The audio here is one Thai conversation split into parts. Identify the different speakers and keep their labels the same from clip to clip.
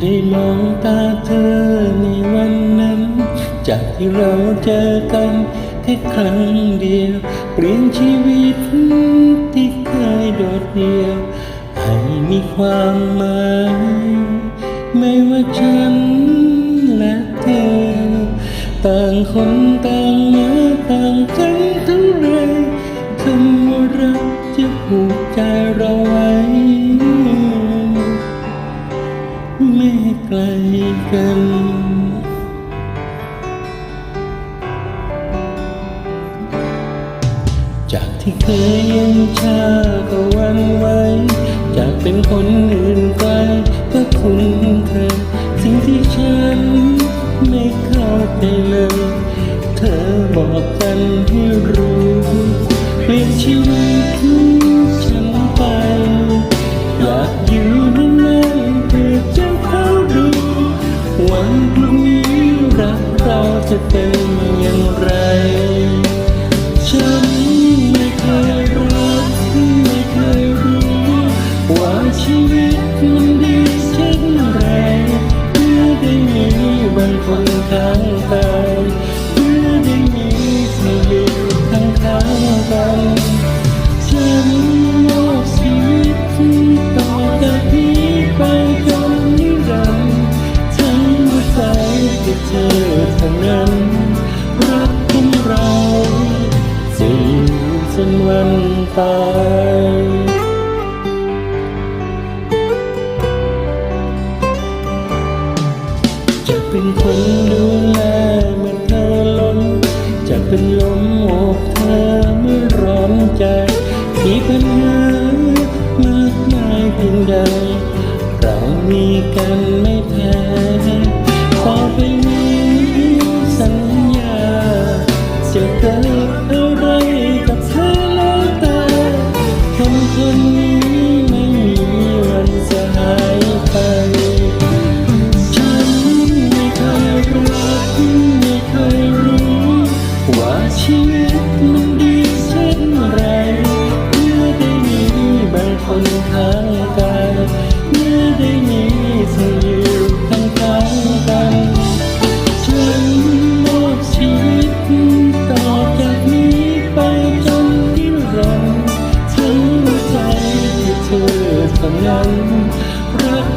Speaker 1: ได้มองตาเธอในวันนั้น จากที่เราเจอกันแค่ครั้งเดียว เปลี่ยนชีวิตที่เคยโดดเดี่ยว ให้มีความหมาย ไม่ว่าฉันและเธอ ต่างคนต่างมาต่างกันเท่าไรคำว่ารักจะผูกใจเราไว้ ไกลกัน จากที่เคยยังชาก็วันไหวจากเป็นคนอื่นไปก็คุ้นเคยสิ่งที่ฉันไม่เข้าใจเลย เธอบอกกันให้รู้เปลี่ยนชีวิต จะเป็นอย่างไร ฉันไม่เคยรักไม่เคยรู้ว่าชีวิตมันดีเช่นไรเพื่อได้มีบางคนข้างกาย เป็นคนดูแลเมื่อเธอล้นจะเป็นลมอบเธอเมื่อร้อนใจมีปัญหามากมายเพียงใดเรามีกันไม่แพ้ขอไปนี้สัญญาจะรักเอ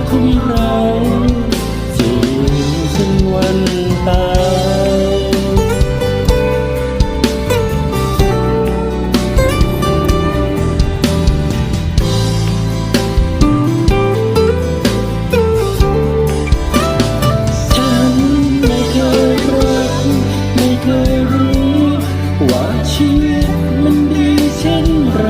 Speaker 1: ของเราจูฉันวันตายฉันไม่เคยรักไม่เคยรู้ ว่าชีวิตมันดีเช่นไร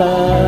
Speaker 1: ตา